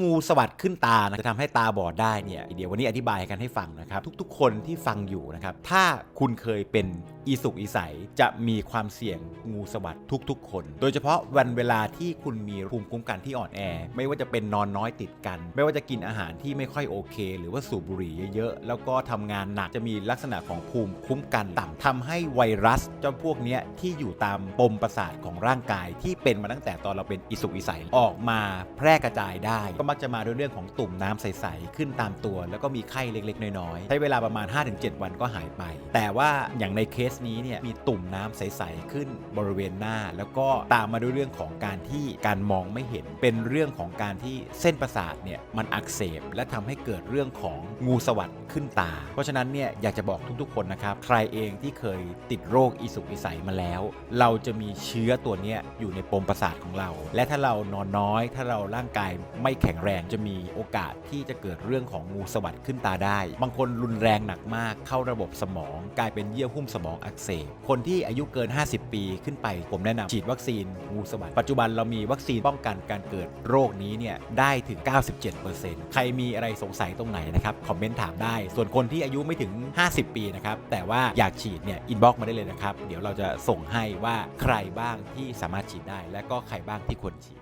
งูสวัสดขึ้นตานะจะทำให้ตาบอดได้เนี่ยเดี๋ยววันนี้อธิบายกันให้ฟังนะครับทุกๆ คนที่ฟังอยู่นะครับถ้าคุณเคยเป็นอีสุกอีใสจะมีความเสี่ยงงูสวัสดทุกๆ คน โดยเฉพาะวันเวลาที่คุณมีภูมิคุ้มกันที่อ่อนแอ ไม่ว่าจะเป็นนอนน้อยติดกัน ไม่ว่าจะกินอาหารที่ไม่ค่อยโอเค หรือว่าสูบบุหรี่เยอะๆแล้วก็ทำงานหนักจะมีลักษณะของภูมิคุ้มกันต่ำทำให้ไวรัสเจ้าพวกเนี้ยที่อยู่ตามปมประสาทของร่างกายที่เป็นมาตั้งแต่ตอนเราเป็นอิสุกอิสัยออกมาแพร่กระจายได้ก็มักจะมาด้วยเรื่องของตุ่มน้ำใสๆขึ้นตามตัว แล้วก็มีไข้เล็กๆ น้อยๆ ใช้เวลาประมาณ 5-7 วันก็หายไป แต่ว่าอย่างในเคสนี้เนี่ยมีตุ่มน้ำใสๆขึ้นบริเวณหน้า แล้วก็ตามมาด้วยเรื่องของการที่การมองไม่เห็นเป็นเรื่องของการที่เส้นประสาทเนี่ยมันอักเสบและทำให้เกิดเรื่องของงูสวัสดขึ้นตา เพราะฉะนั้นเนี่ยอยากจะบอกทุกๆคนนะครับ ใครเองที่เคยติดโรคอีสุกอีใสมาแล้ว เราจะมีเชื้อตัวนี้อยู่ในปมประสาทของเรา และถ้าเรานอนน้อย ถ้าเราร่างกายไม่แข็งแรงจะมีโอกาสที่จะเกิดเรื่องของงูสวัสดขึ้นตาได้ บางคนรุนแรงหนักมากเข้าระบบสมอง กลายเป็นเยื่อหุ้มสมองอักเสบคนที่อายุเกิน 50 ปีขึ้นไปผมแนะนำฉีดวัคซีนงูสวัสดปัจจุบันเรามีวัคซีนป้องกันการเกิดโรคนี้เนี่ยได้ถึง 97%ใครมีอะไรสงสัยตรงไหนนะครับคอมเมนต์ถามได้ ส่วนคนที่อายุไม่ถึง 50 ปีนะครับแต่ว่าอยากฉีดเนี่ยอินบ็อกมาได้เลยนะครับเดี๋ยวเราจะส่งให้ว่าใครบ้างที่สามารถฉีดได้ และก็ใครบ้างที่ควรฉีด